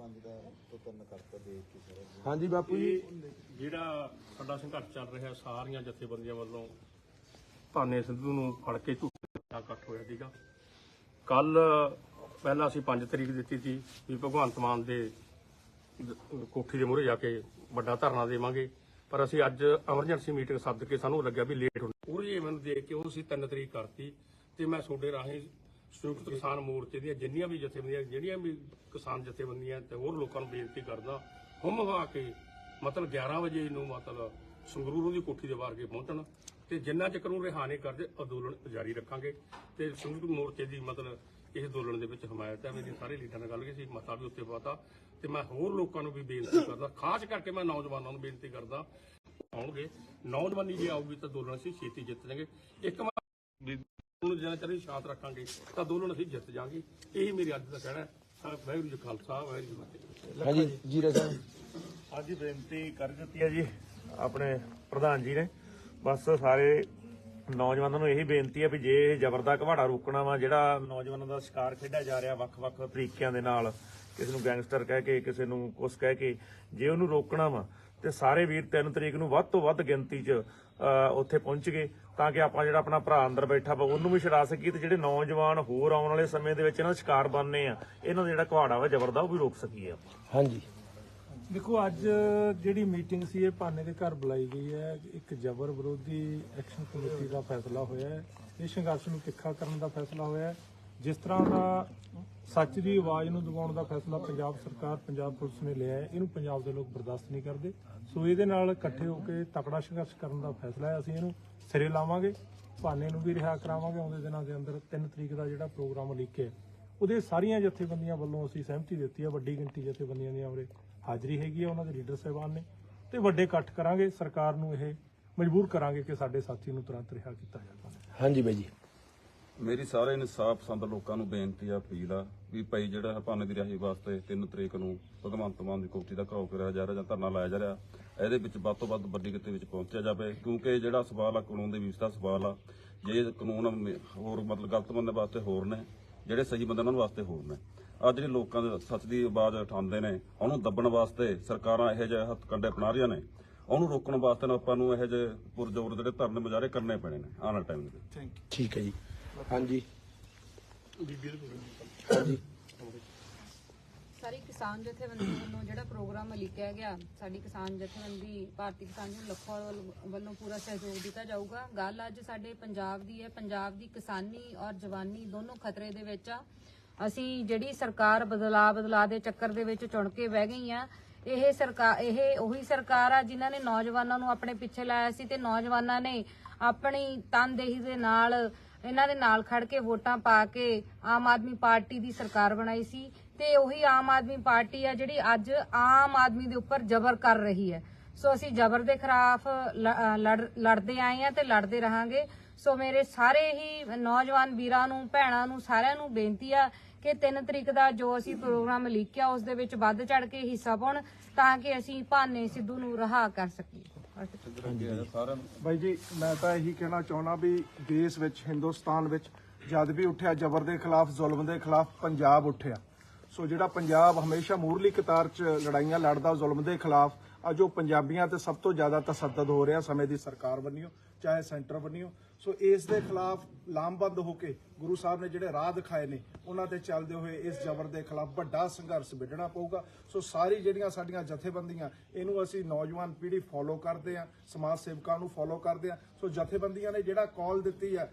ਪੰਜ ਦਾ ਤੋਂ ਤਿੰਨ ਕਰਤਾ ਦੇਖ ਕੇ ਸਾਰਾ ਹਾਂਜੀ ਬਾਪੂ ਜੀ। ਇਹ ਜਿਹੜਾ ਸਾਡਾ ਸੰਘਰਸ਼ ਚੱਲ ਰਿਹਾ ਸਾਰੀਆਂ ਜਥੇਬੰਦੀਆਂ ਵੱਲੋਂ ਭਾਨੇ ਸਿੱਧੂ ਨੂੰ ਫੜ ਕੇ ਝੂਠਾ ਇਕੱਠ ਹੋਇਆ ਸੀਗਾ। ਕੱਲ ਪਹਿਲਾਂ ਅਸੀਂ 5 ਤਰੀਕ ਦਿੱਤੀ ਸੀ ਵੀ ਭਗਵੰਤ ਮਾਨ ਦੇ ਦ- ਕੋਠੀ ਦੇ ਮੂਹਰੇ ਜਾ ਕੇ ਵੱਡਾ ਧਰਨਾ ਦੇਵਾਂਗੇ। ਪਰ ਅਸੀਂ ਅੱਜ ਐਮਰਜੈਂਸੀ ਮੀਟਿੰਗ ਸੱਦ ਕੇ ਸਾਨੂੰ ਲੱਗਿਆ ਵੀ ਲੇਟ ਹੋਣਾ ਪੂਰੀ ਮੈਨੂੰ ਦੇਖ ਕੇ ਉਹ ਅਸੀਂ 3 ਤਰੀਕ ਕਰਤੀ ਤੇ ਮੈਂ ਤੁਹਾਡੇ ਰਾਹੀਂ ਸੰਯੁਕਤ ਕਿਸਾਨ ਮੋਰਚੇ ਦੀਆਂ ਜਿੰਨੀਆਂ ਵੀ ਜਥੇਬੰਦੀਆਂ, ਜਿਹੜੀਆਂ ਵੀ ਕਿਸਾਨ ਜਥੇਬੰਦੀਆਂ ਤੇ ਹੋਰ ਲੋਕਾਂ ਨੂੰ ਬੇਨਤੀ ਕਰਦਾ ਹੁਮ ਹਵਾ ਕੇ ਮਤਲਬ 11 ਵਜੇ ਨੂੰ ਮਤਲਬ ਸੰਗਰੂਰ ਦੀ ਕੋਠੀ ਦੇ ਬਾਹਰ ਕੇ ਪਹੁੰਚਣ ਤੇ ਜਿੰਨਾ ਚਿਰ ਨੂੰ ਰਿਹਾ ਨਹੀਂ ਕਰਦੇ, ਅੰਦੋਲਨ ਜਾਰੀ ਰੱਖਾਂਗੇ ਤੇ ਸੰਯੁਕਤ ਮੋਰਚੇ ਦੀ ਮਤਲਬ ਇਸ ਅੰਦੋਲਨ ਦੇ ਵਿੱਚ ਹਮਾਇਤ ਹੈ, ਮੇਰੀ ਸਾਰੇ ਲੀਡਰਾਂ ਨਾਲ ਗੱਲ ਕੀਤੀ ਸੀ ਮਤਾ ਵੀ ਉੱਤੇ ਪਾਤਾ ਤੇ ਮੈਂ ਹੋਰ ਲੋਕਾਂ ਨੂੰ ਵੀ ਬੇਨਤੀ ਕਰਦਾ, ਖਾਸ ਕਰਕੇ ਮੈਂ ਨੌਜਵਾਨਾਂ ਨੂੰ ਬੇਨਤੀ ਕਰਦਾ, ਆਉਣਗੇ। ਨੌਜਵਾਨੀ ਜੇ ਆਊਗੀ ਤਾਂ ਅੰਦੋਲਨ ਅਸੀਂ ਛੇਤੀ ਜਿੱਤ ਜਾਵਾਂਗੇ। ਇੱਕ ਉਹਨੂੰ ਜਿੰਨਾ ਚਿਰ ਸ਼ਾਂਤ ਰੱਖਾਂਗੇ ਤਾਂ ਅੰਦੋਲਨ ਅਸੀਂ ਜਿੱਤ ਜਾਵਾਂਗੇ ਇਹੀ ਮੇਰੀ ਅੱਜ ਦਾ ਕਹਿਣਾ ਹੈ। ਵਾਹਿਗੁਰੂ ਜੀ ਖਾਲਸਾ ਵਾਹਿਗੁਰੂ ਜੀ ਫਤਿਹ। ਹਾਂਜੀ ਜੀਰਾ ਸਾਹਿਬ। ਅੱਜ ਬੇਨਤੀ ਕਰ ਦਿੱਤੀ ਹੈ ਜੀ ਆਪਣੇ ਪ੍ਰਧਾਨ ਜੀ ਨੇ। ਬਸ ਸਾਰੇ ਨੌਜਵਾਨਾਂ ਨੂੰ ਇਹੀ ਬੇਨਤੀ ਹੈ ਵੀ ਜੇ ਇਹ ਜ਼ਬਰ ਦਾ ਘਵਾੜਾ ਰੋਕਣਾ ਵਾ ਜਿਹੜਾ ਨੌਜਵਾਨਾਂ ਦਾ ਸ਼ਿਕਾਰ ਖੇਡਿਆ ਜਾ ਰਿਹਾ ਵੱਖ-ਵੱਖ ਤਰੀਕਿਆਂ ਦੇ ਨਾਲ ਕਿਸੇ ਨੂੰ ਗੈਂਗਸਟਰ ਕਹਿ ਕੇ ਕਿਸੇ ਨੂੰ ਕੁਛ ਕਹਿ ਕੇ ਜੇ ਉਹਨੂੰ ਰੋਕਣਾ ਵਾ ਤੇ ਸਾਰੇ ਵੀਰ 3 ਤਰੀਕ ਨੂੰ ਵੱਧ ਤੋਂ ਵੱਧ ਗਿਣਤੀ 'ਚ ਉੱਥੇ ਪਹੁੰਚ ਗਏ ਤਾਂ ਕਿ ਆਪਾਂ ਜਿਹੜਾ ਆਪਣਾ ਭਰਾ ਅੰਦਰ ਬੈਠਾ ਵਾ ਉਹਨੂੰ ਵੀ ਛਡਾ ਸਕੀਏ ਤੇ ਜਿਹੜੇ ਨੌਜਵਾਨ ਹੋਰ ਆਉਣ ਵਾਲੇ ਸਮੇਂ ਦੇ ਵਿੱਚ ਇਹਨਾਂ ਦਾ ਸ਼ਿਕਾਰ ਬਣਨੇ ਆ ਇਹਨਾਂ ਦਾ ਜਿਹੜਾ ਘਵਾੜਾ ਵਾ ਜ਼ਬਰ ਦਾ ਉਹ ਵੀ ਰੋਕ ਸਕੀਏ ਆਪਾਂ। ਹਾਂਜੀ। ਦੇਖੋ ਅੱਜ ਜਿਹੜੀ ਮੀਟਿੰਗ ਸੀ ਇਹ ਭਾਨੇ ਦੇ ਘਰ ਬੁਲਾਈ ਗਈ ਹੈ। ਇੱਕ ਜ਼ਬਰ ਵਿਰੋਧੀ ਐਕਸ਼ਨ ਕਮੇਟੀ ਦਾ ਫੈਸਲਾ ਹੋਇਆ ਹੈ। ਇਹ ਸੰਘਰਸ਼ ਨੂੰ ਤਿੱਖਾ ਕਰਨ ਦਾ ਫੈਸਲਾ ਹੋਇਆ ਹੈ। ਜਿਸ ਤਰ੍ਹਾਂ ਦਾ ਸੱਚ ਦੀ ਆਵਾਜ਼ ਨੂੰ ਦਬਾਉਣ ਦਾ ਫੈਸਲਾ ਪੰਜਾਬ ਸਰਕਾਰ, ਪੰਜਾਬ ਪੁਲਿਸ ਨੇ ਲਿਆ ਹੈ, ਇਹਨੂੰ ਪੰਜਾਬ ਦੇ ਲੋਕ ਬਰਦਾਸ਼ਤ ਨਹੀਂ ਕਰਦੇ। ਸੋ ਇਹਦੇ ਨਾਲ ਇਕੱਠੇ ਹੋ ਕੇ ਤਕੜਾ ਸੰਘਰਸ਼ ਕਰਨ ਦਾ ਫੈਸਲਾ ਹੈ, ਅਸੀਂ ਇਹਨੂੰ ਸਿਰੇ ਲਾਵਾਂਗੇ, ਭਾਨੇ ਨੂੰ ਵੀ ਰਿਹਾ ਕਰਾਵਾਂਗੇ, ਆਉਂਦੇ ਦਿਨਾਂ ਦੇ ਅੰਦਰ 3 ਤਰੀਕ ਦਾ ਜਿਹੜਾ ਪ੍ਰੋਗਰਾਮ ਲਿਖਿਆ ਹੈ, ਉਹਦੇ ਸਾਰੀਆਂ ਜਥੇਬੰਦੀਆਂ ਵੱਲੋਂ ਅਸੀਂ ਸਹਿਮਤੀ ਦਿੱਤੀ ਹੈ, ਵੱਡੀ ਗਿਣਤੀ ਜਥੇਬੰਦੀਆਂ ਦੀ ਉਰੇ ਹਾਜ਼ਰੀ ਹੈਗੀ ਹੈ, ਉਹਨਾਂ ਦੇ ਲੀਡਰ ਸਾਹਿਬਾਨ ਨੇ, ਤੇ ਵੱਡੇ ਇਕੱਠ ਕਰਾਂਗੇ, ਸਰਕਾਰ ਨੂੰ ਇਹ ਮਜਬੂਰ ਕਰਾਂਗੇ ਕਿ ਸਾਡੇ ਸਾਥੀ ਨੂੰ ਤੁਰੰਤ ਰਿਹਾ ਕੀਤਾ ਜਾਵੇ। ਹਾਂਜੀ ਬਾਈ ਜੀ। ਮੇਰੀ ਸਾਰੇ ਇਨਸਾਫ ਪਸੰਦ ਲੋਕਾਂ ਨੂੰ ਬੇਨਤੀ ਆ ਅਪੀਲ ਆ ਵੀ ਭਾਈ ਜਿਹੜਾ ਹਰਪਾਨੇ ਦੀ ਰਾਹੀ ਵਾਸਤੇ 3 ਤਰੀਕ ਨੂੰ ਭਗਵੰਤ ਮਾਨ ਦੀ ਕੋਠੀ ਦਾ ਘਰਾਓ ਕਰਿਆ ਜਾ ਰਿਹਾ ਜਾਂ ਧਰਨਾ ਲਾਇਆ ਜਾ ਰਿਹਾ ਇਹਦੇ ਵਿੱਚ ਵੱਧ ਤੋਂ ਵੱਧ ਵੱਡੀ ਗਿਣਤੀ ਵਿੱਚ ਪਹੁੰਚਿਆ ਜਾਵੇ ਕਿਉਂਕਿ ਜਿਹੜਾ ਸਵਾਲ ਆ ਕਾਨੂੰਨ ਦੇ ਵਿੱਚ ਦਾ ਸਵਾਲ ਆ ਜੇ ਕਾਨੂੰਨ ਹੋਰ ਮਤਲਬ ਗਲਤ ਬੰਦੇ ਵਾਸਤੇ ਹੋਰ ਨੇ ਜਿਹੜੇ ਸਹੀ ਬੰਦੇ ਉਹਨਾਂ ਵਾਸਤੇ ਹੋਰ ਨੇ। ਆ ਜਿਹੜੇ ਲੋਕਾਂ ਦੇ ਸੱਚ ਦੀ ਆਵਾਜ਼ ਉਠਾਉਂਦੇ ਨੇ ਉਹਨੂੰ ਦੱਬਣ ਵਾਸਤੇ ਸਰਕਾਰਾਂ ਇਹੋ ਜਿਹੇ ਹੱਥ ਕੰਡੇ ਅਪਣਾ ਰਹੀਆਂ ਨੇ ਉਹਨੂੰ ਰੋਕਣ ਵਾਸਤੇ ਨਾ ਆਪਾਂ ਨੂੰ ਇਹੋ ਜਿਹੇ ਪੁਰਜ਼ੋਰ ਜਿਹੜੇ ਧਰਨੇ ਮੁਜ਼ਾਹਰੇ ਕਰਨੇ ਪੈਣੇ ਨੇ ਆਉਣ ਵਾਲੇ ਟਾਈਮ ਦੇ ਵਿੱਚ। ਠੀਕ ਹੈ ਜੀ। ਹਾਂਜੀ। ਸਾਰੀ ਕਿਸਾਨ ਜਥੇਬੰਦੀ ਵੱਲੋਂ ਜਿਹੜਾ ਪ੍ਰੋਗਰਾਮ ਲਿਖਿਆ ਗਿਆ, ਸਾਡੀ ਕਿਸਾਨ ਜਥੇਬੰਦੀ, ਭਾਰਤੀ ਕਿਸਾਨ ਯੂਨੀਅਨ ਲੱਖੋਵਾਲ ਵੱਲ- ਵੱਲੋਂ ਪੂਰਾ ਸਹਿਯੋਗ ਦਿੱਤਾ ਜਾਊਗਾ। ਗੱਲ ਅੱਜ ਸਾਡੇ ਪੰਜਾਬ ਦੀ ਹੈ। ਪੰਜਾਬ ਦੀ ਕਿਸਾਨੀ ਔਰ ਜਵਾਨੀ ਦੋਨੋਂ ਖਤਰੇ ਦੇ ਵਿੱਚ ਆ। ਅਸੀਂ ਜਿਹੜੀ ਸਰਕਾਰ ਬਦਲਾ ਬਦਲਾ ਦੇ ਚੱਕਰ ਦੇ ਵਿੱਚ ਚੁਣ ਕੇ ਬਹਿ ਗਈ ਆ, ਇਹ ਸਰਕਾਰ ਇਹ ਉਹੀ ਸਰਕਾਰ ਆ ਜਿਨ੍ਹਾਂ ਨੇ ਨੌਜਵਾਨਾਂ ਨੂੰ ਆਪਣੇ ਪਿੱਛੇ ਲਾਇਆ ਸੀ ਤੇ ਨੌਜਵਾਨਾਂ ਨੇ ਆਪਣੀ ਤਨਦੇਹੀ ਦੇ ਨਾਲ ਇਹਨਾਂ ਦੇ ਨਾਲ ਖੜ ਕੇ ਵੋਟਾਂ ਪਾ ਕੇ ਆਮ ਆਦਮੀ ਪਾਰਟੀ ਦੀ ਸਰਕਾਰ ਬਣਾਈ ਸੀ ਤੇ ਉਹੀ ਆਮ ਆਦਮੀ ਪਾਰਟੀ ਆ ਜਿਹੜੀ ਅੱਜ ਆਮ ਆਦਮੀ ਦੇ ਉੱਪਰ ਜ਼ਬਰ ਕਰ ਰਹੀ ਹੈ। ਸੋ ਅਸੀਂ ਜ਼ਬਰ ਦੇ ਖਿਲਾਫ ਲ- ਲੜ- ਲੜਦੇ ਆਏ ਆ ਤੇ ਲੜਦੇ ਰਹਾਂਗੇ। ਸੋ ਮੇਰੇ ਸਾਰੇ ਹੀ ਨੌਜਵਾਨ ਵੀਰਾਂ ਨੂੰ, ਭੈਣਾਂ ਨੂੰ, ਸਾਰਿਆਂ ਨੂੰ ਬੇਨਤੀ ਆ ਕਿ 3 ਤਰੀਕ ਦਾ ਜੋ ਅਸੀਂ ਪ੍ਰੋਗਰਾਮ ਲਿਖਿਆ, ਉਸ ਦੇ ਵਿੱਚ ਵੱਧ ਚੜ ਕੇ ਹਿੱਸਾ ਪਾਉਣ ਤਾਂ ਕਿ ਅਸੀਂ ਭਾਨੇ ਸਿੱਧੂ ਨੂੰ ਰਹਾ ਕਰ ਸਕੀਏ। ਬਾਈ ਜੀ ਮੈਂ ਤਾਂ ਇਹੀ ਕਹਿਣਾ ਚਾਹੁੰਦਾ ਵੀ ਦੇਸ਼ ਵਿੱਚ ਹਿੰਦੁਸਤਾਨ ਵਿੱਚ ਜਦ ਵੀ ਉੱਠਿਆ ਜ਼ਬਰ ਦੇ ਖਿਲਾਫ ਜ਼ੁਲਮ ਦੇ ਖਿਲਾਫ ਪੰਜਾਬ ਉੱਠਿਆ। ਸੋ ਜਿਹੜਾ ਪੰਜਾਬ ਹਮੇਸ਼ਾ ਮੂਰਲੀ ਕਤਾਰ 'ਚ ਲੜਾਈਆਂ ਲੜਦਾ ਜ਼ੁਲਮ ਦੇ ਖਿਲਾਫ ਅੱਜ ਉਹ ਪੰਜਾਬੀਆਂ ਤੇ ਸਭ ਤੋਂ ਜ਼ਿਆਦਾ ਤਸੱਦਦ ਹੋ ਰਿਹਾ ਸਮੇਂ ਦੀ ਸਰਕਾਰ ਬੰਨਿਓ ਚਾਹੇ ਸੈਂਟਰ ਬੰਨਿਓ ਸੋ ਇਸ ਦੇ ਖਿਲਾਫ ਲਾਮਬੰਦ ਹੋ ਕੇ ਗੁਰੂ ਸਾਹਿਬ ਨੇ ਜਿਹੜੇ ਰਾਹ ਦਿਖਾਏ ਨੇ, ਉਹਨਾਂ ਤੇ ਚੱਲਦੇ ਹੋਏ ਇਸ ਜ਼ਬਰ ਦੇ ਖਿਲਾਫ ਵੱਡਾ ਸੰਘਰਸ਼ ਵਿੱਢਣਾ ਪਊਗਾ। ਸੋ ਸਾਰੀ ਜਿਹੜੀਆਂ ਸਾਡੀਆਂ ਜਥੇਬੰਦੀਆਂ, ਇਹਨੂੰ ਅਸੀਂ ਨੌਜਵਾਨ ਪੀੜ੍ਹੀ ਫੋਲੋ ਕਰਦੇ ਆ ਸਮਾਜ ਸੇਵਕਾਂ ਨੂੰ ਫੋਲੋ ਕਰਦੇ ਆ ਸੋ ਜਥੇਬੰਦੀਆਂ ਨੇ ਜਿਹੜਾ ਕਾਲ ਦਿੱਤੀ ਹੈ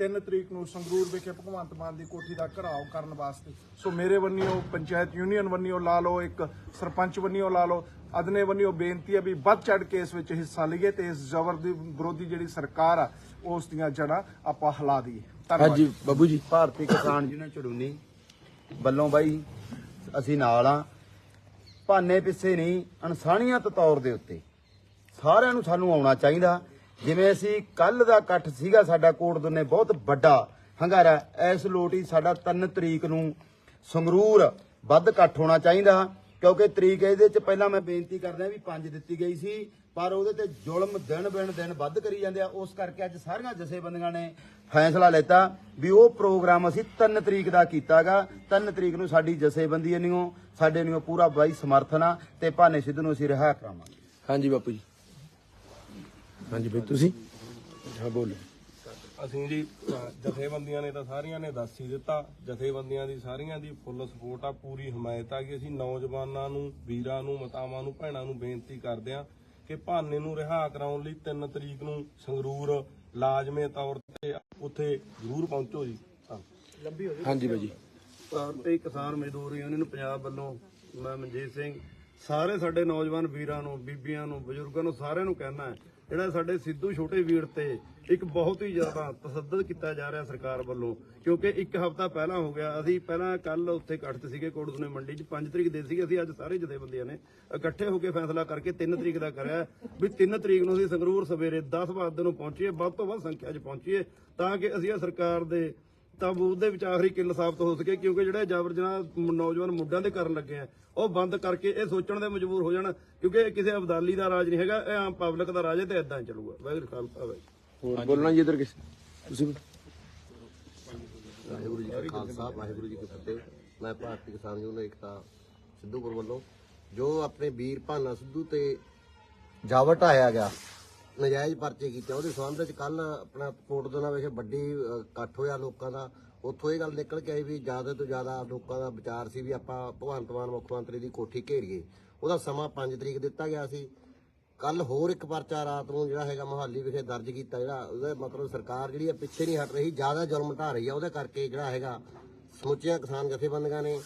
3 ਤਰੀਕ ਨੂੰ ਸੰਗਰੂਰ ਵਿਖੇ ਭਗਵੰਤ ਮਾਨ ਦੀ ਕੋਠੀ ਦਾ ਘਰਾਓ ਕਰਨ ਵਾਸਤੇ। ਸੋ ਮੇਰੇ ਵੱਲੋਂ ਪੰਚਾਇਤ ਯੂਨੀਅਨ ਵੱਲੋਂ ਲਾ ਲਓ ਇੱਕ ਸਰਪੰਚ ਵੱਲੋਂ ਲਾ ਲਓ ਅਦਨੇ ਵੱਲੋਂ ਬੇਨਤੀ ਹੈ ਵੀ ਵੱਧ ਚੜ ਕੇ ਇਸ ਵਿੱਚ ਹਿੱਸਾ ਲਈਏ ਤੇ ਇਸ ਜ਼ਬਰ ਦੀ ਵਿਰੋਧੀ ਜਿਹੜੀ ਸਰਕਾਰ ਆ ਉਸ ਦੀਆਂ ਜੜ੍ਹਾਂ ਆਪਾਂ ਹਿਲਾ ਦਈਏ। ਧੰਨਵਾਦ। ਹਾਂਜੀ ਬਾਬੂ ਜੀ। ਭਾਰਤੀ ਕਿਸਾਨ ਯੂਨੀਅਨ ਚੜੂਨੀ ਵੱਲੋਂ ਬਾਈ ਅਸੀਂ ਨਾਲ ਆ। ਭਾਨੇ ਪਿੱਛੇ ਨਹੀਂ ਇਨਸਾਨੀਅਤ ਤੌਰ ਦੇ ਉੱਤੇ ਸਾਰਿਆਂ ਨੂੰ ਸਾਨੂੰ ਆਉਣਾ ਚਾਹੀਦਾ। ਜਿਵੇਂ ਅਸੀਂ ਕੱਲ ਦਾ ਇਕੱਠ ਸੀਗਾ ਸਾਡਾ ਕੋਟ ਦੋਨੇ ਬਹੁਤ ਵੱਡਾ ਹੰਗਾਰਾ, ਇਸ ਲੋਟ ਹੀ ਸਾਡਾ 3 ਤਰੀਕ ਨੂੰ ਸੰਗਰੂਰ ਵੱਧ ਇਕੱਠ ਹੋਣਾ ਚਾਹੀਦਾ, ਕਿਉਂਕਿ ਤਰੀਕ ਇਹਦੇ ਚ ਪਹਿਲਾਂ ਮੈਂ ਬੇਨਤੀ ਕਰਦਾ ਵੀ 5 ਦਿੱਤੀ ਗਈ ਸੀ, ਪਰ ਉਹਦੇ ਤੇ ਜ਼ੁਲਮ ਦਿਨ ਬਿਨ ਦਿਨ ਵੱਧ ਕਰੀ ਜਾਂਦੇ ਆ, ਉਸ ਕਰਕੇ ਅੱਜ ਸਾਰੀਆਂ ਜਥੇਬੰਦੀਆਂ ਨੇ ਫੈਸਲਾ ਲੈਤਾ ਵੀ ਉਹ ਪ੍ਰੋਗਰਾਮ ਅਸੀਂ 3 ਤਰੀਕ ਦਾ ਕੀਤਾਗਾ 3 ਤਰੀਕ ਨੂੰ ਸਾਡੀ ਜਥੇਬੰਦੀਆਂ ਨਿਓ ਸਾਡੇ ਨਿਓ ਪੂਰਾ ਬਾਈ ਸਮਰਥਨ ਆ, ਤੇ ਭਾਨੇ ਸਿੱਧੂ ਨੂੰ ਅਸੀਂ ਰਿਹਾ ਕਰਾਵਾਂਗੇ। ਹਾਂਜੀ ਬਾਪੂ ਜੀ। ਹਾਂਜੀ ਬਈ ਤੁਸੀਂ? ਹਾਂ ਬੋਲੋ। ਅਸੀਂ ਜੀ ਜਥੇਬੰਦੀਆਂ ਨੇ ਤਾਂ ਸਾਰੀਆਂ ਨੇ ਦੱਸ ਹੀ ਦਿੱਤਾ। ਜਥੇਬੰਦੀਆਂ ਦੀ ਸਾਰੀਆਂ ਦੀ ਫੁੱਲ ਸਪੋਰਟ ਆ ਪੂਰੀ ਹਮਾਇਤ ਆ ਕਿ ਅਸੀਂ ਨੌਜਵਾਨਾਂ ਨੂੰ ਵੀਰਾਂ ਨੂੰ ਮਤਾਵਾਂ ਨੂੰ ਭੈਣਾਂ ਨੂੰ ਬੇਨਤੀ ਕਰਦੇ ਆ ਕਿ ਭਾਨੇ ਨੂੰ ਰਿਹਾ ਕਰਾਉਣ ਲਈ 3 ਤਰੀਕ ਨੂੰ ਸੰਗਰੂਰ ਲਾਜ਼ਮੀ ਤੌਰ ਤੇ ਉੱਥੇ ਜ਼ਰੂਰ ਪਹੁੰਚੋ ਜੀ। ਹਾਂਜੀ ਬਾਈ ਜੀ। ਭਾਰਤੀ ਕਿਸਾਨ ਮਜ਼ਦੂਰ ਯੂਨੀਅਨ ਪੰਜਾਬ ਵੱਲੋਂ ਮੈਂ ਮਨਜੀਤ ਸਿੰਘ ਸਾਰੇ ਸਾਡੇ ਨੌਜਵਾਨ ਵੀਰਾਂ ਨੂੰ ਬੀਬੀਆਂ ਨੂੰ ਬਜ਼ੁਰਗਾਂ ਨੂੰ ਸਾਰਿਆਂ ਨੂੰ ਕਹਿਣਾ ਹੈ ਜਿਹੜਾ ਸਾਡੇ ਸਿੱਧੂ ਛੋਟੇ ਵੀਰ ਤੇ ਇੱਕ ਬਹੁਤ ਹੀ ਜ਼ਿਆਦਾ ਤਸੱਦਦ ਕੀਤਾ ਜਾ ਰਿਹਾ ਸਰਕਾਰ ਵੱਲੋਂ, ਕਿਉਂਕਿ ਇੱਕ ਹਫ਼ਤਾ ਪਹਿਲਾਂ ਹੋ ਗਿਆ, ਅਸੀਂ ਪਹਿਲਾਂ ਕੱਲ ਉੱਥੇ ਇਕੱਠ ਸੀਗੇ ਕੋਟਸਨੇ ਮੰਡੀ 'ਚ 5 ਤਰੀਕ ਦੇ ਸੀਗੇ, ਅਸੀਂ ਅੱਜ ਸਾਰੇ ਜਥੇਬੰਦੀਆਂ ਨੇ ਇਕੱਠੇ ਹੋ ਕੇ ਫੈਸਲਾ ਕਰਕੇ 3 ਤਰੀਕ ਦਾ ਕਰਿਆ ਵੀ 3 ਤਰੀਕ ਨੂੰ ਅਸੀਂ ਸੰਗਰੂਰ ਸਵੇਰੇ 10 ਵਜੇ ਨੂੰ ਪਹੁੰਚੀਏ, ਵੱਧ ਤੋਂ ਵੱਧ ਸੰਖਿਆ 'ਚ ਪਹੁੰਚੀਏ, ਤਾਂ ਕਿ ਅਸੀਂ ਇਹ ਸਰਕਾਰ ਦੇ ਤਾਂ ਉਹਦੇ ਵਿੱਚ ਆਖਰੀ ਕਿੱਲ ਸਾਬਤ ਹੋ ਸਕੇ ਕਿਉਂਕਿ ਜਿਹੜੇ ਜਾਬਰ ਜਨਾਬ ਨੌਜਵਾਨ ਮੁੱਢਾਂ ਦੇ ਕਰਨ ਲੱਗੇ ਆ ਉਹ ਬੰਦ ਕਰਕੇ ਇਹ ਸੋਚਣ ਦੇ ਮਜਬੂਰ ਹੋ ਜਾਣ ਕਿਉਂਕਿ ਇਹ ਕਿਸੇ ਅਬਦਾਲੀ ਦਾ ਰਾਜ ਨਹੀਂ ਹੈਗਾ ਇਹ ਆਮ ਪਬਲਿਕ ਦਾ ਰਾਜ ਹੈ ਤੇ ਇਦਾਂ ਚੱਲੂਗਾ। ਵਾਹਿਗੁਰੂ ਖਾਲਸਾ ਵਾਹਿਗੁਰੂ ਹੋਰ ਬੋਲਣਾ ਜੀ ਇਧਰ ਕਿਸੇ? ਤੁਸੀਂ ਵੀ? ਵਾਹਿਗੁਰੂ ਜੀ ਖਾਲਸਾ ਵਾਹਿਗੁਰੂ ਜੀ ਕੀ ਫਤਿਹ। ਮੈਂ ਭਾਰਤੀ ਕਿਸਾਨ ਯੂਨੀਅਨ ਏਕਤਾ ਸਿੱਧੂਪੁਰ ਵੱਲੋਂ ਜੋ ਆਪਣੇ ਵੀਰ ਭਾਨਾ ਸਿੱਧੂ ਤੇ ਜਾਵਰ ਢਾਇਆ ਗਿਆ ਨਜਾਇਜ਼ ਪਰਚੇ ਕੀਤੇ। ਉਹਦੇ ਸੰਬੰਧ ਵਿੱਚ ਕੱਲ ਆਪਣਾ ਕੋਟਦਨਾ ਵਿਖੇ ਵੱਡੀ ਅ, ਇਕੱਠ ਹੋਇਆ ਲੋਕਾਂ ਦਾ। ਉੱਥੋਂ ਇਹ ਗੱਲ ਨਿਕਲ ਕੇ ਆਈ ਵੀ ਜ਼ਿਆਦਾ ਤੋਂ ਜ਼ਿਆਦਾ ਲੋਕਾਂ ਦਾ ਵਿਚਾਰ ਸੀ ਵੀ ਆਪਾਂ ਭਗਵੰਤ ਮਾਨ ਮੁੱਖ ਮੰਤਰੀ ਦੀ ਕੋਠੀ ਘੇਰੀਏ। ਉਹਦਾ ਸਮਾਂ 5 ਤਰੀਕ ਦਿੱਤਾ ਗਿਆ ਸੀ। ਕੱਲ ਹੋਰ ਇੱਕ ਪਰਚਾ ਰਾਤ ਨੂੰ ਜਿਹੜਾ ਹੈਗਾ ਮੋਹਾਲੀ ਵਿਖੇ ਦਰਜ ਕੀਤਾ ਜਿਹੜਾ ਉਹਦਾ ਮਤਲਬ ਸਰਕਾਰ ਜਿਹੜੀ ਆ ਪਿੱਛੇ ਨਹੀਂ ਹਟ ਰਹੀ ਜ਼ਿਆਦਾ ਜ਼ੁਲਮ ਢਾ ਰਹੀ ਹੈ ਉਹਦੇ ਕਰਕੇ ਜਿਹੜਾ ਹੈਗਾ ਸਮੁੱਚੀਆਂ ਕਿਸਾਨ ਜਥੇਬੰਦੀਆਂ ਨੇ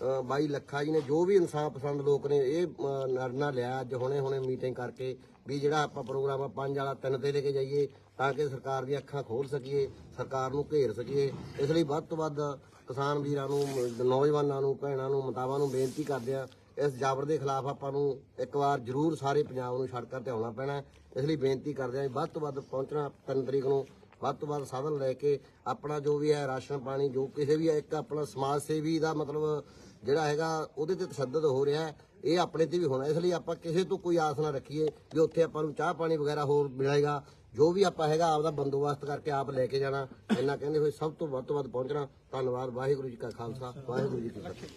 ਬਾਈ ਲੱਖਾ ਜੀ ਨੇ ਜੋ ਵੀ ਇਨਸਾਨ ਪਸੰਦ ਲੋਕ ਨੇ ਇਹ ਅ, ਲਿਆ ਅੱਜ ਹੁਣੇ ਹੁਣੇ ਮੀਟਿੰਗ ਕਰਕੇ ਵੀ ਜਿਹੜਾ ਆਪਾਂ ਪ੍ਰੋਗਰਾਮ ਆ ਪੰਜ ਵਾਲਾ ਤਿੰਨ ਤੇ ਲੈ ਕੇ ਜਾਈਏ ਤਾਂ ਕਿ ਸਰਕਾਰ ਦੀਆਂ ਅੱਖਾਂ ਖੋਲ ਸਕੀਏ ਸਰਕਾਰ ਨੂੰ ਘੇਰ ਸਕੀਏ। ਇਸ ਲਈ ਵੱਧ ਤੋਂ ਵੱਧ ਕਿਸਾਨ ਵੀਰਾਂ ਨੂੰ ਨੌਜਵਾਨਾਂ ਨੂੰ ਭੈਣਾਂ ਨੂੰ ਮਾਤਾਵਾਂ ਨੂੰ ਬੇਨਤੀ ਕਰਦੇ ਆ ਇਸ ਜਾਬਰ ਦੇ ਖਿਲਾਫ ਆਪਾਂ ਨੂੰ ਇੱਕ ਵਾਰ ਜ਼ਰੂਰ ਸਾਰੇ ਪੰਜਾਬ ਨੂੰ ਸੜਕਾਂ ਤੇ ਆਉਣਾ ਪੈਣਾ। ਇਸ ਲਈ ਬੇਨਤੀ ਕਰਦੇ ਆ ਵੀ ਵੱਧ ਤੋਂ ਵੱਧ ਪਹੁੰਚਣਾ ਤਿੰਨ ਤਰੀਕ ਨੂੰ। ਵੱਧ ਤੋਂ ਵੱਧ ਸਾਧਨ ਲੈ ਕੇ ਆਪਣਾ ਜੋ ਵੀ ਹੈ ਰਾਸ਼ਨ ਪਾਣੀ ਜੋ ਕਿਸੇ ਵੀ ਹੈ ਇੱਕ ਆਪਣਾ ਸਮਾਜ ਸੇਵੀ ਦਾ ਮਤਲਬ ਜਿਹੜਾ ਹੈਗਾ ਉਹਦੇ ਤੇ ਤਸ਼ੱਦਦ ਹੋ ਰਿਹਾ ਹੈ ਇਹ ਆਪਣੇ ਤੇ ਵੀ ਹੋਣਾ ਇਸ ਲਈ ਆਪਾਂ ਕਿਸੇ ਤੋਂ ਕੋਈ ਆਸ ਨਾ ਰੱਖੀਏ ਵੀ ਉੱਥੇ ਆਪਾਂ ਨੂੰ ਚਾਹ ਪਾਣੀ ਵਗੈਰਾ ਹੋਰ ਮਿਲੇਗਾ ਜੋ ਵੀ ਆਪਾਂ ਹੈਗਾ ਆਪਦਾ ਬੰਦੋਬਸਤ ਕਰਕੇ ਆਪ ਲੈ ਕੇ ਜਾਣਾ ਇੰਨਾ ਕਹਿੰਦੇ ਹੋਏ ਸਭ ਤੋਂ ਵੱਧ ਤੋਂ ਵੱਧ ਪਹੁੰਚਣਾ। ਧੰਨਵਾਦ ਵਾਹਿਗੁਰੂ ਜੀ ਕਾ ਖਾਲਸਾ ਵਾਹਿਗੁਰੂ ਜੀ ਕੀ ਫਤਿਹ।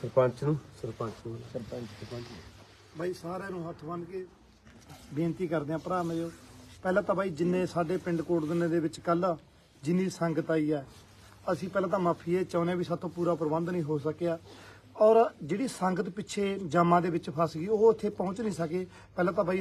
ਸਰਪੰਚ ਨੂੰ ਸਰਪੰਚ ਨੂੰ। ਬਾਈ ਸਾਰਿਆਂ ਨੂੰ ਹੱਥ ਬੰਨ ਕੇ ਬੇਨਤੀ ਕਰਦੇ ਆ ਭਰਾ ਮੇਰੋ। ਪਹਿਲਾਂ ਤਾਂ ਬਾਈ ਜਿੰਨੇ ਸਾਡੇ ਪਿੰਡ ਕੋਟਦਨੇ ਦੇ ਵਿੱਚ ਕੱਲ ਜਿੰਨੀ ਸੰਗਤ ਆਈ ਹੈ, ਅਸੀਂ ਪਹਿਲਾਂ ਤਾਂ ਮਾਫੀ ਇਹ ਚਾਹੁੰਦੇ ਹਾਂ ਵੀ ਸਾਤੋਂ ਪੂਰਾ ਪ੍ਰਬੰਧ ਨਹੀਂ ਹੋ ਸਕਿਆ। ਔਰ ਜਿਹੜੀ ਸੰਗਤ ਪਿੱਛੇ ਜਾਮਾਂ ਦੇ ਵਿੱਚ ਫਸ ਗਈ, ਉਹ ਉੱਥੇ ਪਹੁੰਚ ਨਹੀਂ ਸਕੇ। ਪਹਿਲਾਂ ਤਾਂ ਬਾਈ